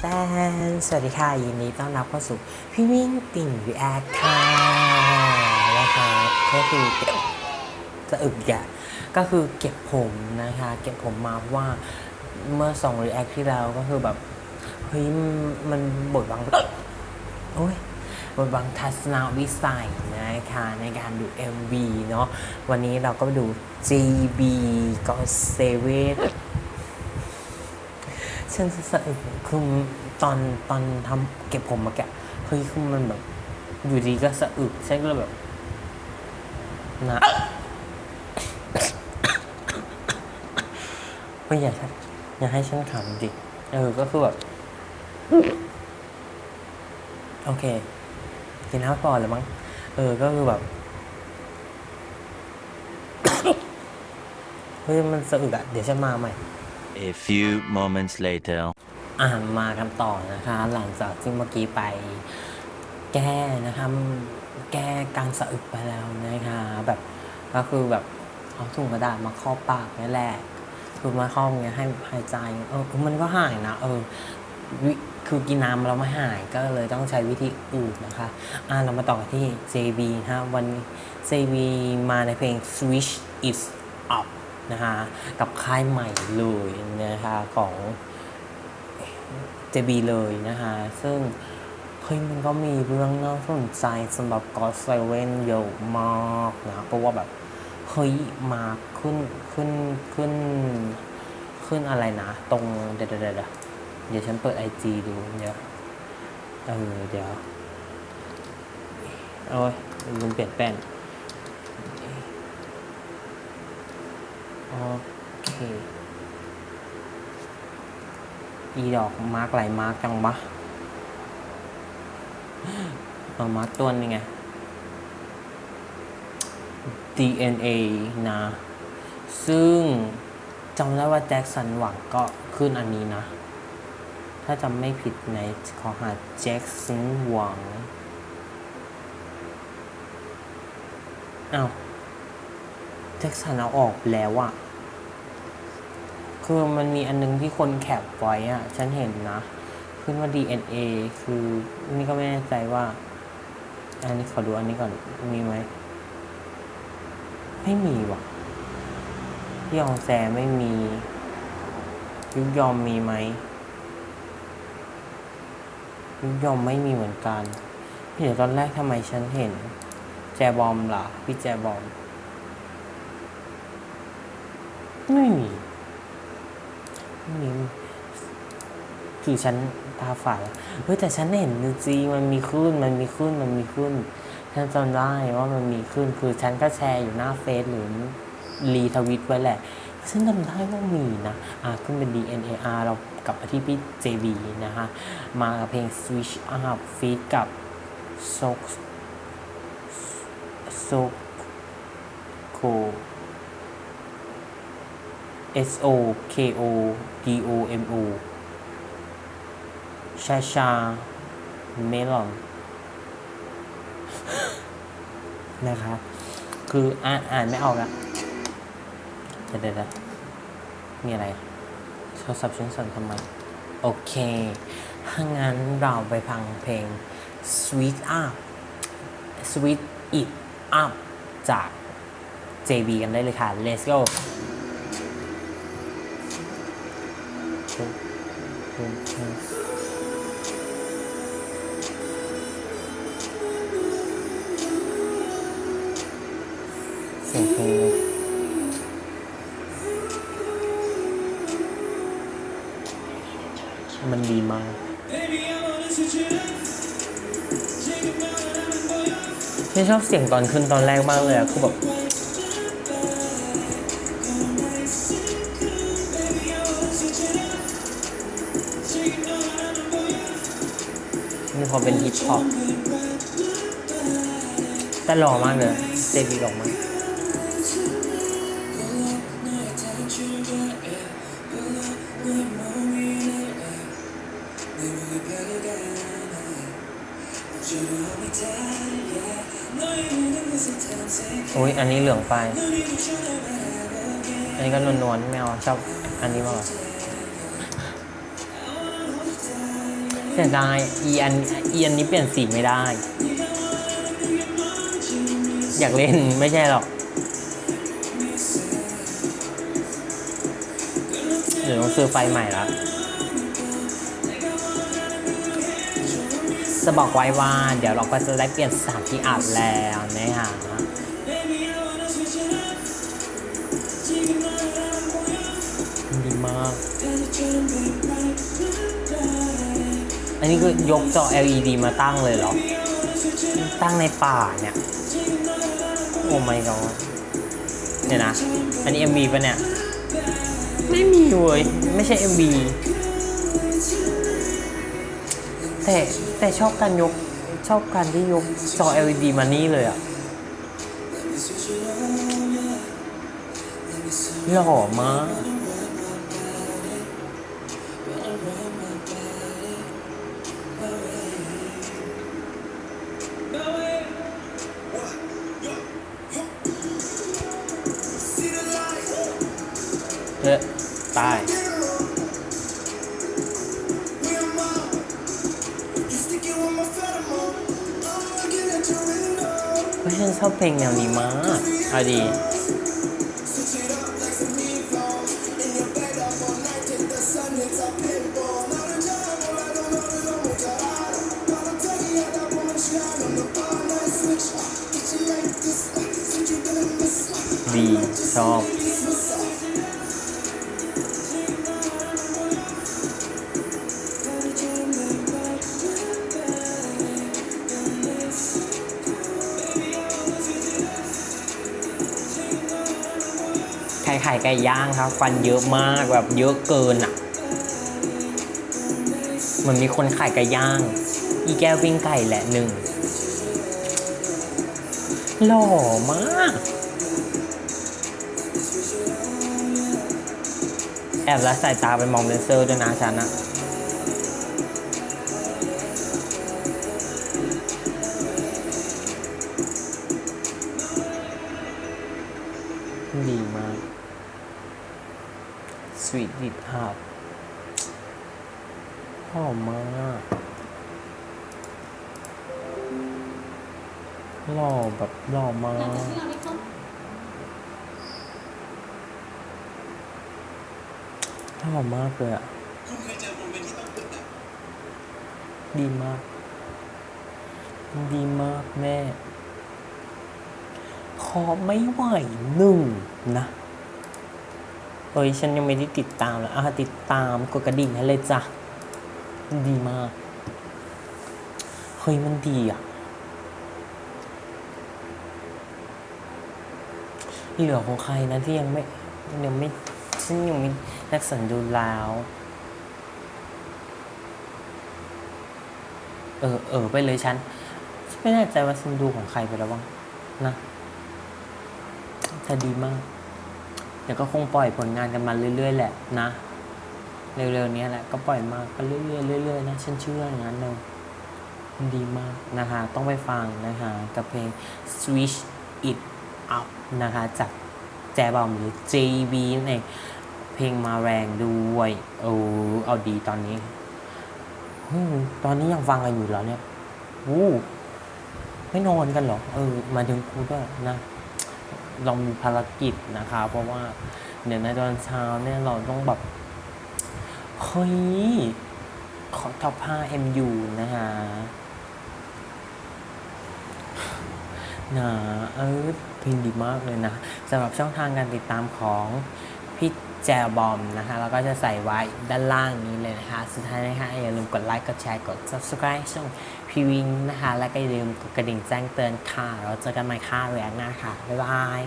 แตนสวัสดีค่ะ ยินดีต้อนรับเข้าสู่พี่วิ่งติ่งรีแอคค่ะนะครับก็คือเก็บจะอึกแกก็คือเก็บผมนะคะ เก็บผมมาเพราะว่าเมื่อสองรีแอคที่แล้วก็คือแบบ เฮ้ย มันมันบทบังโอ้ย บทบังทัศนวิสัยนะคะในการดู MV เนาะวันนี้เราก็ไปดู JB ก็เซเว่นฉันสะอึกคือตอนตอนทำเก็บผมมาแกะเฮ้ยคือมันแบบ อยู่ดีก็สะอึกฉันก็เลยแบบนะไม่อยากให้อยากให้ฉันขำดิเออก็คือแบบ โอเค กินน้ำก่อนเลยมั้งเออก็คือแบบเฮ้ยมันสะอึกอะเดี๋ยวฉันมาใหม่ A few moments later. อ่ามากันต่อนะคะ หลังจากที่เมื่อกี้ไปแก้นะคะแก้การสะอึกไปแล้วนะคะ แบบก็คือแบบเอาถุงกระดาษมาครอบปากนี่แหละคือมาครอบเงี้ยให้หายใจเออมันก็หายนะเออวิ คือกินน้ำเราไม่หายก็เลยต้องใช้วิธีอื่นนะคะ อ่าเรามาต่อกันที่ JB นะฮะวัน JB มาในเพลง Switch Is Up นะคะกับค่ายใหม่เลยนะคะของ JB เลยนะคะซึ่งเฮ้ยมันก็มีเรื่องน่าสนใจสำหรับ God Seven เยอะมากนะเพราะว่าแบบเฮ้ยมาขึ้นขึ้นขึ้นขึ้นอะไรนะ ตรงเดี๋ยวเดี๋ยว เดี๋ยวฉันเปิด IG ดูเดี๋ยวเออเดี๋ยวโอ้ยลืมเปลี่ยนแป้นโอเคอีดอกมาร์กไหลมาร์กจังวะเอามาร์กตัวนี้ไง DNA นะ ซึ่งจำได้ว่าแจ็คสันหวังก็ขึ้นอันนี้นะ ถ้าจำไม่ผิดในขอหาแจ็คสันหวังอ้าวแจ็คสันเอาออกแล้วอะคือมันมีอันนึงที่คนแคปไว้อะฉันเห็นนะ ขึ้นว่า DNA คือนี่ก็ไม่แน่ใจว่า อันนี้ขอดูอันนี้ก่อน มีไหม ไม่มีว่ะยองแซไม่มี ยุกยอมมีไหม ยุยอมไม่มีเหมือนกันเดี๋ยวตอนแรกทำไมฉันเห็น แจบอมล่ะ พี่แจบอม ไม่มีไม่มีคือฉันตาฝาดเฮ้ยแต่ฉันเห็นจริงมันมีขึ้นมันมีขึ้นมันมีขึ้นฉันจำได้ว่ามันมีขึ้นคือฉันก็แชร์อยู่หน้าเฟซหรือรีทวิตไว้แหละ ฉันจำได้ว่ามีนะอ่าขึ้นเป็น DNAR เรากลับมาที่พี่ JB นะฮะมากับเพลง Switch Up ฟีดกับ Sok Sok Ko S O K O D O M O ชาชาเมลอนนะครับคืออ่านอ่านไม่ออกอะ เดี๋ยวเดี๋ยวมีอะไรโทรศัพท์ฉันสั่นทำไม โอเค ถ้างั้นเราไปฟังเพลง Sweet Up Sweet It Up จาก JB กันได้เลยค่ะ Let's go เสียงเพลง มันดีมากฉันชอบเสียงตอนขึ้นตอนแรกมากเลยอะคือแบบมีความเป็นฮิปฮอปแต่หล่อมากเลยเจบีหล่อมาก อุ้ยอันนี้เหลืองไป อันนี้ก็นวลๆไม่เอาชอบอันนี้มากกว่าเสียดายอีอันอีอันนี้เปลี่ยนสีไม่ได้ อยากเล่นไม่ใช่หรอกเดี๋ยวต้องซื้อไฟใหม่ล้ว จะบอกไว้ว่าเดี๋ยวเราก็จะได้เปลี่ยนสถานที่อัดแล้วนะฮะดีมาก อันนี้คือยกจอ LED มาตั้งเลยเหรอ ตั้งในป่าเนี่ย โอ้ my god เนี่ยนะ อันนี้ MV ปะเนี่ย ไม่มีเว้ย ไม่ใช่ MV แต่แต่ชอบการยกชอบการที่ยกจอ LED มานี่เลยอะหล่อมากเฮ้ยตาย ชอบเพลงแนวนี้มากเอาดีดีชอบ ก่ย่างครับ ฟันเยอะมากแบบเยอะเกินอะเหมือนมีคนขายไก่ย่าง อีแก้ววิ่งไก่แหละหนึ่งหล่อมากแอบละสายตาไปมองเลนเซอร์ด้วยนะฉันอะ สวีทดิบหับหอมมากหล่อแบบหล่อมาหลังจากกที่เราได้เข้าหอมมากเลยอะดีมาก ดีมากแม่ ขอไม่ไหวหนึ่งนะ เอ้ยฉันยังไม่ได้ติดตามเลยอะติดตามกดกระดิ่งให้เลยจ้ะ ดีมาก เฮ้ยมันดีอะ เหลือของใครนะที่ยังไม่ยังไม่ฉันยังไม่นักสันดูแล้ว เออเออไปเลยฉันฉันไม่แน่ใจว่าฉันดูของใครไปแล้วบ้างนะแต่ดีมาก เดี๋ยวก็คงปล่อยผลงานกันมาเรื่อย ๆ แหละนะ เร็วๆนี้แหละก็ปล่อยมาก็เรื่อยๆเรื่อยๆนะฉันเชื่ออย่างนั้นเลยมันดีมากนะคะ ต้องไปฟังนะคะ กับเพลง Switch It Up นะคะ จากแจบอมหรือ JB นั่นเองเพลงมาแรงด้วยเออเอาดีตอนนี้ ตอนนี้ยังฟังกันอยู่เหรอเนี่ยวู้ไม่นอนกันเหรอ เออ มาถึงกูด้วยนะ เรามีภารกิจนะคะ เพราะว่าเดี๋ยวในตอนเช้าเนี่ยเราต้องแบบเฮ้ยขอท็อป5 MU นะฮะนะเออพลงดีมากเลยนะสำหรับช่องทางการติดตามของพี่แจบอมนะคะแล้วก็จะใส่ไว้ด้านล่างนี้เลยนะคะ สุดท้ายนะคะอย่าลืมกดไลค์กดแชร์กด subscribe ช่อง พี่วิงนะคะ และก็อย่าลืมกดกระดิ่งแจ้งเตือนค่ะ เราเจอกันใหม่ค่ะเรียกหน้าค่ะ บ๊ายบาย